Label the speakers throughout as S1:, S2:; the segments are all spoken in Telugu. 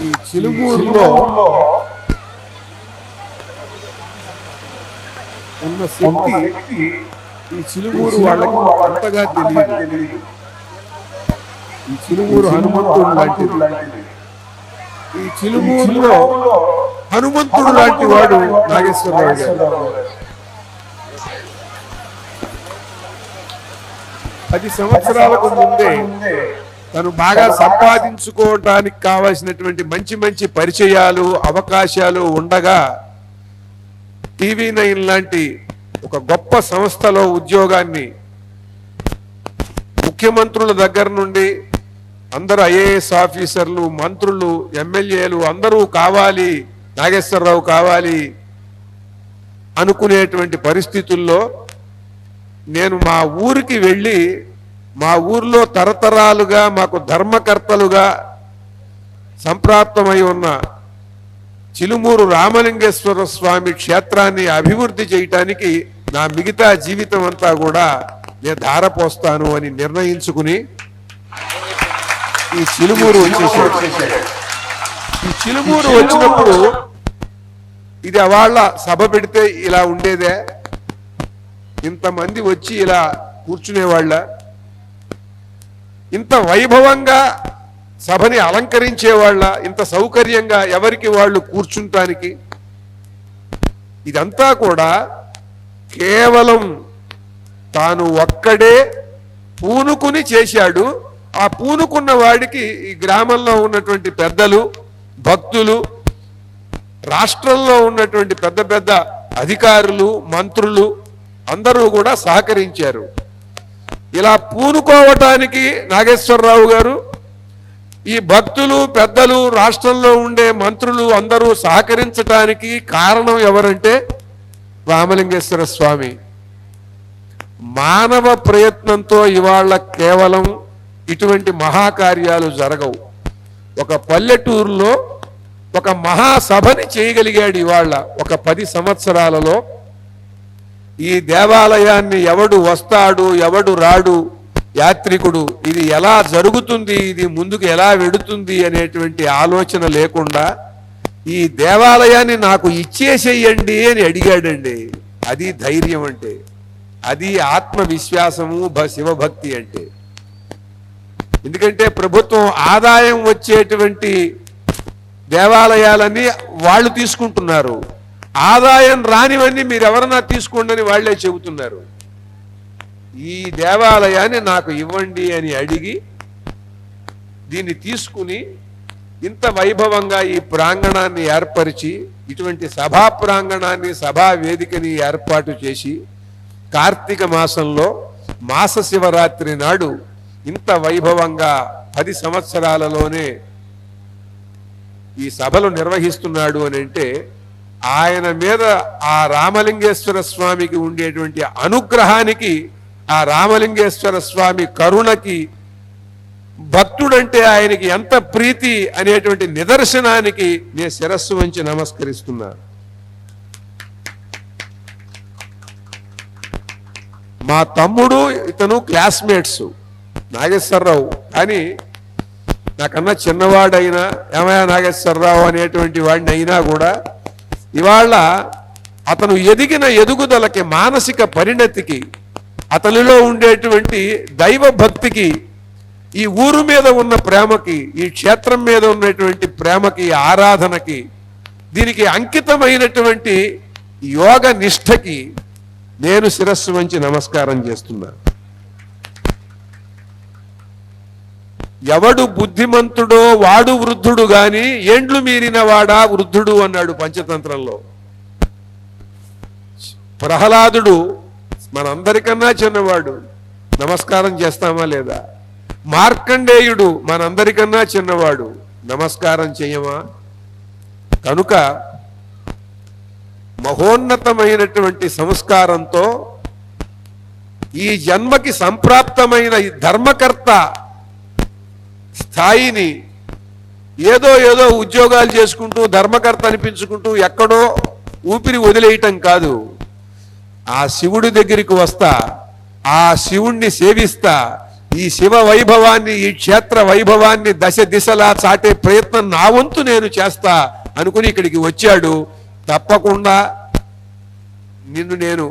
S1: ఈ చిలుగూరులో ఉన్న శక్తి ఈ చిలుగూరు వాళ్ళకి అంతగా తెలియదు. ఈ చిలుగూరు హనుమంతుడు లాంటిది. ఈ చిలుగూరులో హనుమంతుడు లాంటి వాడు నాగేశ్వరరావు గారు. పది సంవత్సరాలకు ముందే తను బాగా సంపాదించుకోవటానికి కావాల్సినటువంటి మంచి మంచి పరిచయాలు అవకాశాలు ఉండగా టీవీ నైన్ లాంటి ఒక గొప్ప సంస్థలో ఉద్యోగాన్ని ముఖ్యమంత్రుల దగ్గర నుండి అందరు ఐఏఎస్ ఆఫీసర్లు మంత్రులు ఎమ్మెల్యేలు అందరూ కావాలి నాగేశ్వరరావు కావాలి అనుకునేటువంటి పరిస్థితుల్లో నేను మా ఊరికి వెళ్ళి మా ఊర్లో తరతరాలుగా మాకు ధర్మకర్తలుగా సంప్రాప్తమై ఉన్న చిలుమూరు రామలింగేశ్వర స్వామి క్షేత్రాన్ని అభివృద్ధి చేయటానికి నా మిగతా జీవితం అంతా కూడా నేను ధారపోస్తాను అని నిర్ణయించుకుని ఈ చిలుమూరు వచ్చేసాడు. ఈ చిలుమూరు వచ్చినప్పుడు ఇది అవాళ్ళ సభ పెడితే ఇలా ఉండేదే. ఇంతమంది వచ్చి ఇలా కూర్చునేవాళ్ళ. ఇంత వైభవంగా సభని అలంకరించేవాళ్ళ ఇంత సౌకర్యంగా ఎవరికి వాళ్ళు కూర్చుంటానికి? ఇదంతా కూడా కేవలం తాను ఒక్కడే పూనుకుని చేశాడు. ఆ పూనుకున్న వాడికి ఈ గ్రామంలో ఉన్నటువంటి పెద్దలు భక్తులు రాష్ట్రంలో ఉన్నటువంటి పెద్ద పెద్ద అధికారులు మంత్రులు అందరూ కూడా సహకరించారు. ఇలా పూనుకోవటానికి నాగేశ్వరరావు గారు ఈ భక్తులు పెద్దలు రాష్ట్రంలో ఉండే మంత్రులు అందరూ సహకరించటానికి కారణం ఎవరంటే రామలింగేశ్వర స్వామి. మానవ ప్రయత్నంతో ఇవాళ కేవలం ఇటువంటి మహాకార్యాలు జరగవు. ఒక పల్లెటూరులో ఒక మహాసభని చేయగలిగాడు ఇవాళ ఒక పది సంవత్సరాలలో. ఈ దేవాలయాన్ని ఎవడు వస్తాడు ఎవడు రాడు యాత్రికుడు ఇది ఎలా జరుగుతుంది ఇది ముందుకు ఎలా వెడుతుంది అనేటువంటి ఆలోచన లేకుండా ఈ దేవాలయాన్ని నాకు ఇచ్చేసేయండి అని అడిగాడండి. అది ధైర్యం అంటే అది ఆత్మవిశ్వాసము భ- శివభక్తి అంటే. ఎందుకంటే ప్రభుత్వం ఆదాయం వచ్చేటువంటి దేవాలయాలన్నీ వాళ్ళు తీసుకుంటున్నారు. ఆదాయం రానివన్నీ మీరు ఎవరన్నా తీసుకోండి అని వాళ్ళే చెబుతున్నారు. ఈ దేవాలయాన్ని నాకు ఇవ్వండి అని అడిగి దీన్ని తీసుకుని ఇంత వైభవంగా ఈ ప్రాంగణాన్ని ఏర్పరిచి ఇటువంటి సభా ప్రాంగణాన్ని సభా వేదికని ఏర్పాటు చేసి కార్తీక మాసంలో మాస శివరాత్రి నాడు ఇంత వైభవంగా పది సంవత్సరాలలోనే ఈ సభలు నిర్వహిస్తున్నాడు అని అంటే ఆయన మీద ఆ రామలింగేశ్వర స్వామికి ఉండేటువంటి అనుగ్రహానికి ఆ రామలింగేశ్వర స్వామి కరుణకి భక్తుడంటే ఆయనకి ఎంత ప్రీతి అనేటువంటి నిదర్శనానికి నేను శిరస్సు వంచి నమస్కరిస్తున్నా. మా తమ్ముడు ఇతను క్లాస్మేట్స్ నాగేశ్వరరావు. కానీ నాకన్నా చిన్నవాడైనా ఏమయ్యా నాగేశ్వరరావు అనేటువంటి వాడిని అయినా కూడా ఇవాళ అతను ఎదిగిన ఎదుగుదలకి మానసిక పరిణతికి అతనిలో ఉండేటువంటి దైవ భక్తికి ఈ ఊరు మీద ఉన్న ప్రేమకి ఈ క్షేత్రం మీద ఉన్నటువంటి ప్రేమకి ఆరాధనకి దీనికి అంకితమైనటువంటి యోగ నిష్ఠకి నేను శిరస్సు వంచి నమస్కారం చేస్తున్నా. ఎవడు బుద్ధిమంతుడో వాడు వృద్ధుడు గాని ఏండ్లు మీరిన వాడా వృద్ధుడు అన్నాడు పంచతంత్రంలో. ప్రహ్లాదుడు మనందరికన్నా చిన్నవాడు. నమస్కారం చేస్తామా లేదా? మార్కండేయుడు మనందరికన్నా చిన్నవాడు. నమస్కారం చేయమా? కనుక మహోన్నతమైనటువంటి సంస్కారంతో ఈ జన్మకి సంప్రాప్తమైన ఈ ధర్మకర్త స్థాయిని ఏదో ఏదో ఉద్యోగాలు చేసుకుంటూ ధర్మకర్త అనిపించుకుంటూ ఎక్కడో ఊపిరి వదిలేయటం కాదు. ఆ శివుడి దగ్గరికి వస్తా ఆ శివుణ్ణి సేవిస్తా ఈ శివ వైభవాన్ని ఈ క్షేత్ర వైభవాన్ని దశ దిశలా చాటే ప్రయత్నం నా వంతు నేను చేస్తా అనుకుని ఇక్కడికి వచ్చాడు. తప్పకుండా నిన్ను నేను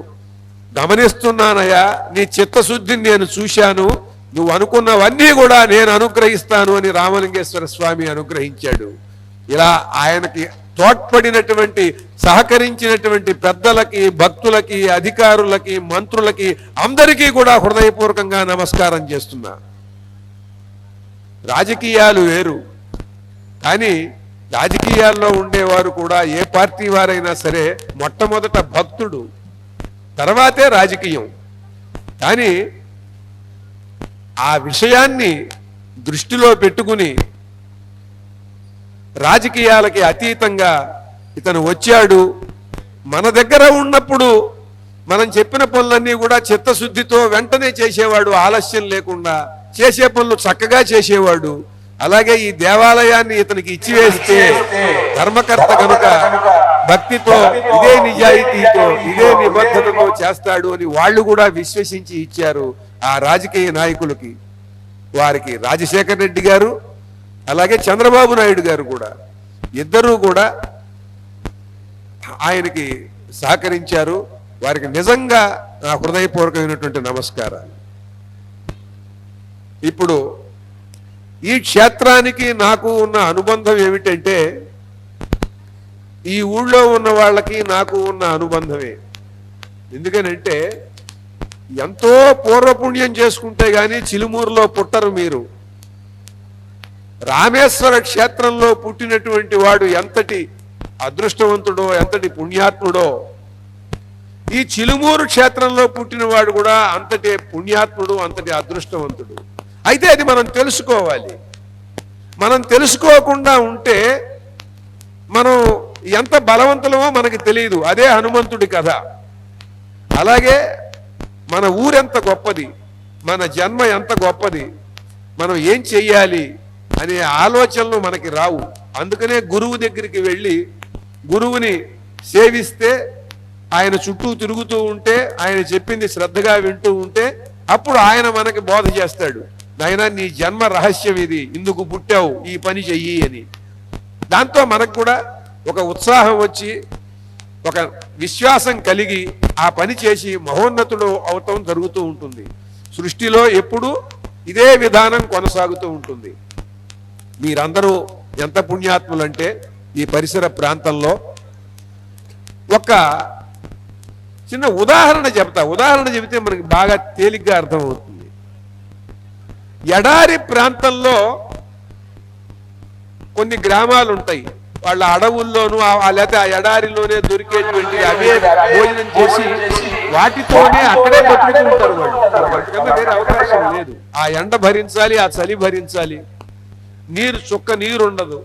S1: గమనిస్తున్నానయ్యా నీ చిత్తశుద్ధిని నేను చూశాను నువ్వు అనుకున్నవన్నీ కూడా నేను అనుగ్రహిస్తాను అని రామలింగేశ్వర స్వామి అనుగ్రహించాడు. ఇలా ఆయనకి తోడ్పడినటువంటి సహకరించినటువంటి పెద్దలకి భక్తులకి అధికారులకి మంత్రులకి అందరికీ కూడా హృదయపూర్వకంగా నమస్కారం చేస్తున్నా. రాజకీయాలు వేరు. కానీ రాజకీయాల్లో ఉండేవారు కూడా ఏ పార్టీ వారైనా సరే మొట్టమొదట భక్తుడు తర్వాతే రాజకీయం. కానీ ఆ విషయాన్ని దృష్టిలో పెట్టుకుని రాజకీయాలకి అతీతంగా ఇతను వచ్చాడు. మన దగ్గర ఉన్నప్పుడు మనం చెప్పిన పనులన్నీ కూడా చిత్తశుద్ధితో వెంటనే చేసేవాడు ఆలస్యం లేకుండా చేసే పనులు చక్కగా చేసేవాడు. అలాగే ఈ దేవాలయాన్ని ఇతనికి ఇచ్చివేస్తే ధర్మకర్త కనుక భక్తితో ఇదే నిజాయితీతో ఇదే నిబద్ధతతో చేస్తాడు అని వాళ్ళు కూడా విశ్వసించి ఇచ్చారు ఆ రాజకీయ నాయకులకి. వారికి రాజశేఖర రెడ్డి గారు అలాగే చంద్రబాబు నాయుడు గారు కూడా ఇద్దరూ కూడా ఆయనకి సహకరించారు. వారికి నిజంగా నా హృదయపూర్వకమైనటువంటి నమస్కారాలు. ఇప్పుడు ఈ క్షేత్రానికి నాకు ఉన్న అనుబంధం ఏమిటంటే ఈ ఊళ్ళో ఉన్న వాళ్ళకి నాకు ఉన్న అనుబంధమే. ఎందుకనంటే ఎంతో పూర్వపుణ్యం చేసుకుంటే కానీ చిలుమూరులో పుట్టరు మీరు. రామేశ్వర క్షేత్రంలో పుట్టినటువంటి వాడు ఎంతటి అదృష్టవంతుడో ఎంతటి పుణ్యాత్ముడో ఈ చిలుమూరు క్షేత్రంలో పుట్టినవాడు కూడా అంతటి పుణ్యాత్ముడు అంతటి అదృష్టవంతుడు. అయితే అది మనం తెలుసుకోవాలి. మనం తెలుసుకోకుండా ఉంటే మనం ఎంత బలవంతులమో మనకి తెలియదు. అదే హనుమంతుడి కథ. అలాగే మన ఊరెంత గొప్పది? మన జన్మ ఎంత గొప్పది? మనం ఏం చెయ్యాలి? అనే ఆలోచనలు మనకి రావు. అందుకనే గురువు దగ్గరికి వెళ్ళి గురువుని సేవిస్తే ఆయన చుట్టూ తిరుగుతూ ఉంటే ఆయన చెప్పింది శ్రద్ధగా వింటూ ఉంటే అప్పుడు ఆయన మనకి బోధ చేస్తాడు. నాయన నీ జన్మ రహస్యం ఇది. ఇందుకు పుట్టావు. ఈ పని చెయ్యి అని. దాంతో మనకు కూడా ఒక ఉత్సాహం వచ్చి ఒక విశ్వాసం కలిగి ఆ పని చేసి మహోన్నతుడు అవటం జరుగుతూ ఉంటుంది. సృష్టిలో ఎప్పుడూ ఇదే విధానం కొనసాగుతూ ఉంటుంది. మీరందరూ ఎంత పుణ్యాత్ములంటే ఈ పరిసర ప్రాంతంలో ఒక చిన్న ఉదాహరణ చెప్తా ఉదాహరణ చెబితే మనకి బాగా తేలిగ్గా అర్థమవుతుంది. ఎడారి ప్రాంతంలో కొన్ని గ్రామాలు ఉంటాయి వాళ్ళ అడవుల్లోనూ లేకపోతే ఆ ఎడారిలోనే దొరికేటువంటి అవే భోజనం చేసి వాటితోనే అక్కడే బతుకుతూ ఉంటారు వాళ్ళు. వేరే అవకాశం లేదు. ఆ ఎండ భరించాలి ఆ చలి భరించాలి. నీరు చుక్క నీరుండదు.